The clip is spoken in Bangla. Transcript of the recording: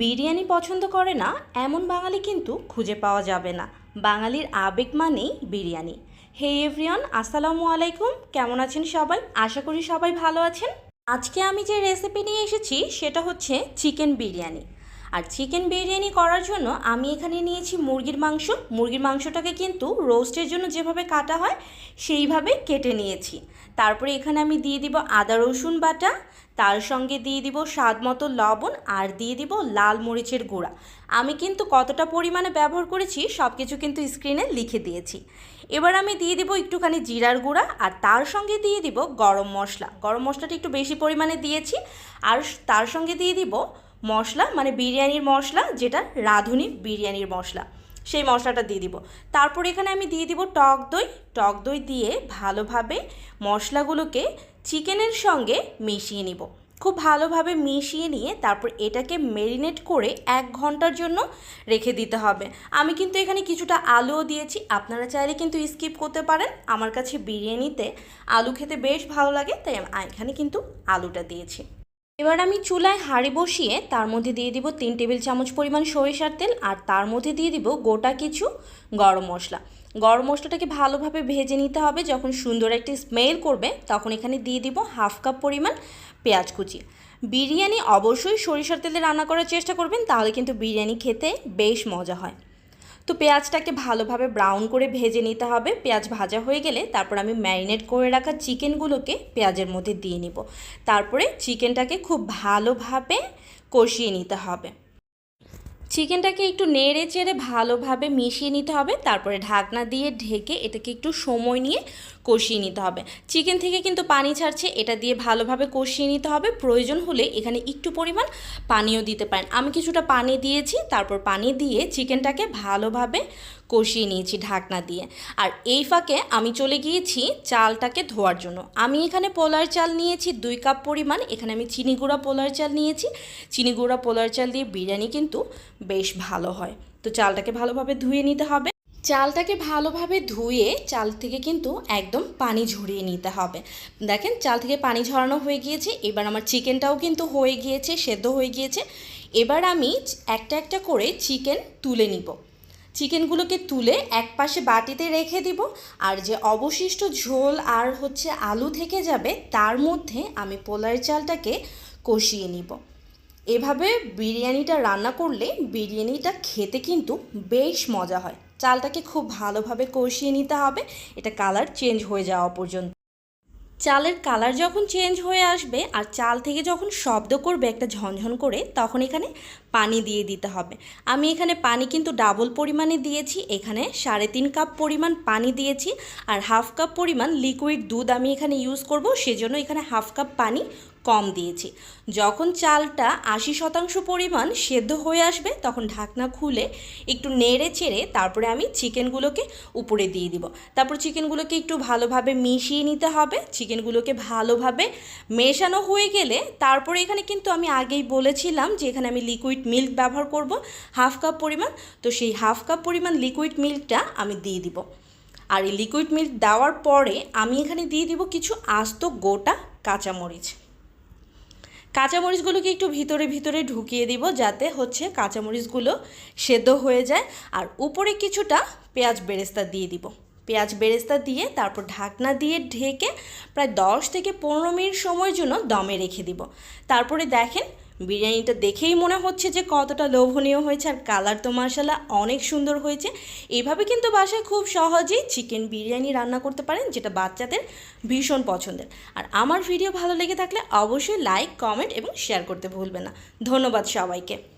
বিরিয়ানি পছন্দ করে না, এমন বাঙালি কিন্তু খুঁজে পাওয়া যাবে না। বাঙালির আবেগ মানেই বিরিয়ানি। হে এভরিওয়ান, আসসালামু আলাইকুম। কেমন আছেন সবাই? আশা করি সবাই ভালো আছেন। আজকে আমি যে রেসিপি নিয়ে এসেছি, সেটা হচ্ছে চিকেন বিরিয়ানি। আর চিকেন বিরিয়ানি করার জন্য আমি এখানে নিয়েছি মুরগির মাংস। মুরগির মাংসটাকে কিন্তু রোস্টের জন্য যেভাবে কাটা হয়, সেইভাবে কেটে নিয়েছি। তারপরে এখানে আমি দিয়ে দিব আদা, রসুন বাটা। তার সঙ্গে দিয়ে দিব স্বাদ মতো লবণ আর দিয়ে দিব লাল মরিচের গুঁড়া। আমি কিন্তু কতটা পরিমাণে ব্যবহার করেছি সব কিছু কিন্তু স্ক্রিনে লিখে দিয়েছি। এবার আমি দিয়ে দিব একটুখানি জিরার গুঁড়া আর তার সঙ্গে দিয়ে দিব গরম মশলা। গরম মশলাটা একটু বেশি পরিমাণে দিয়েছি আর তার সঙ্গে দিয়ে দিব মশলা মানে বিরিয়ানির মশলা, যেটা রাঁধুনি বিরিয়ানির মশলা। সেই মশলাটা দিয়ে দিব। তারপর এখানে আমি দিয়ে দিব টক দই। টক দই দিয়ে ভালোভাবে মশলাগুলোকে চিকেনের সঙ্গে মিশিয়ে নিব। খুব ভালোভাবে মিশিয়ে নিয়ে তারপর এটাকে মেরিনেট করে এক ঘণ্টার জন্য রেখে দিতে হবে। আমি কিন্তু এখানে কিছুটা আলুও দিয়েছি। আপনারা চাইলে কিন্তু স্কিপ করতে পারেন। আমার কাছে বিরিয়ানিতে আলু খেতে বেশ ভালো লাগে, তাই এখানে কিন্তু আলুটা দিয়েছি। এবার আমি চুলায় হাঁড়ি বসিয়ে তার মধ্যে দিয়ে দিব তিন টেবিল চামচ পরিমাণ সরিষার তেল আর তার মধ্যে দিয়ে দিব গোটা কিছু গরম মশলা। গরম মশলাটাকে ভালোভাবে ভেজে নিতে হবে। যখন সুন্দর একটি স্মেল করবে, তখন এখানে দিয়ে দিব হাফ কাপ পরিমাণ পেঁয়াজ কুচি। বিরিয়ানি অবশ্যই সরিষার তেলে রান্না করার চেষ্টা করবেন, তাহলে কিন্তু বিরিয়ানি খেতে বেশ মজা হয়। তো পেঁয়াজটাকে ভালোভাবে ব্রাউন করে ভেজে নিতে হবে। পেঁয়াজ ভাজা হয়ে গেলে তারপর আমি ম্যারিনেট করে রাখা চিকেনগুলোকে পেঁয়াজের মধ্যে দিয়ে নিব। তারপরে চিকেনটাকে খুব ভালোভাবে কষিয়ে নিতে হবে। চিকেনটাকে একটু নেড়ে চেড়ে ভালোভাবে মিশিয়ে নিতে হবে। তারপরে ঢাকনা দিয়ে ঢেকে এটাকে একটু সময় নিয়ে কষিয়ে নিতে হবে। চিকেন থেকে কিন্তু পানি ছাড়ছে, এটা দিয়ে ভালোভাবে কষিয়ে নিতে হবে। প্রয়োজন হলে এখানে একটু পরিমাণ পানিও দিতে পারেন। আমি কিছুটা পানি দিয়েছি, তারপর পানি দিয়ে চিকেনটাকে ভালোভাবে কষিয়ে নিয়েছি ঢাকনা দিয়ে। আর এই ফাঁকে আমি চলে গিয়েছি চালটাকে ধোয়ার জন্য। আমি এখানে পোলার চাল নিয়েছি, দুই কাপ পরিমাণ। এখানে আমি চিনি গুঁড়া পোলার চাল নিয়েছি। চিনি গুঁড়া পোলার চাল দিয়ে বিরিয়ানি কিন্তু বেশ ভালো হয়। তো চালটাকে ভালোভাবে ধুয়ে নিতে হবে। চালটাকে ভালোভাবে ধুয়ে চাল থেকে কিন্তু একদম পানি ঝরিয়ে নিতে হবে। দেখেন, চাল থেকে পানি ঝরানো হয়ে গিয়েছে। এবার আমার চিকেনটাও কিন্তু হয়ে গিয়েছে, সেদ্ধ হয়ে গিয়েছে। এবার আমি একটা একটা করে চিকেন তুলে নিব। চিকেনগুলোকে তুলে এক পাশে বাটিতে রেখে দিব। আর যে অবশিষ্ট ঝোল আর হচ্ছে আলু থেকে যাবে, তার মধ্যে আমি পোলার চালটাকে কষিয়ে নিব। এভাবে বিরিয়ানিটা রান্না করলে বিরিয়ানিটা খেতে কিন্তু বেশ মজা হয়। চালটাকে খুব ভালোভাবে কষিয়ে নিতে হবে। এটা কালার চেঞ্জ হয়ে যাওয়া পর্যন্ত। চালের কালার যখন চেঞ্জ হয়ে আসবে আর চাল থেকে যখন শব্দ করবে একটা ঝনঝন করে, তখন এখানে পানি দিয়ে দিতে হবে। আমি এখানে পানি কিন্তু ডাবল পরিমাণে দিয়েছি, এখানে সাড়ে তিন কাপ পরিমাণ পানি দিয়েছি আর হাফ কাপ পরিমাণ লিকুইড দুধ আমি এখানে ইউজ করব, সেজন্য এখানে হাফ কাপ পানি কম দিয়েছি। যখন চালটা আশি শতাংশ পরিমাণ সেদ্ধ হয়ে আসবে, তখন ঢাকনা খুলে একটু নেড়ে চেড়ে তারপরে আমি চিকেনগুলোকে উপরে দিয়ে দিব। তারপর চিকেনগুলোকে একটু ভালোভাবে মিশিয়ে নিতে হবে। চিকেনগুলোকে ভালোভাবে মেশানো হয়ে গেলে তারপরে এখানে কিন্তু আমি আগেই বলেছিলাম যে এখানে আমি লিকুইড মিল্ক ব্যবহার করব, হাফ কাপ পরিমাণ। তো সেই হাফ কাপ পরিমাণ লিকুইড মিল্কটা আমি দিয়ে দিব। আর এই লিকুইড মিল্ক দেওয়ার পরে আমি এখানে দিয়ে দিব কিছু আস্ত গোটা কাঁচামরিচ। কাঁচামরিচগুলোকে একটু ভিতরে ভিতরে ঢুকিয়ে দিব যাতে হচ্ছে কাঁচামরিচগুলো সেদ্ধ হয়ে যায়। আর উপরে কিছুটা পেঁয়াজ বেরেস্তা দিয়ে দিব। পেঁয়াজ বেরেস্তা দিয়ে তারপর ঢাকনা দিয়ে ঢেকে প্রায় দশ থেকে পনেরো মিনিট সময়ের জন্য দমে রেখে দিব। তারপরে দেখেন বিরিয়ানিটা দেখেই মনে হচ্ছে যে কতটা লোভনীয় হয়েছে আর কালার তো মার্শালা অনেক সুন্দর হয়েছে। এভাবে কিন্তু বাসায় খুব সহজেই চিকেন বিরিয়ানি রান্না করতে পারেন, যেটা বাচ্চাদের ভীষণ পছন্দের। আর আমার ভিডিও ভালো লেগে থাকলে অবশ্যই লাইক, কমেন্ট এবং শেয়ার করতে ভুলবে না। ধন্যবাদ সবাইকে।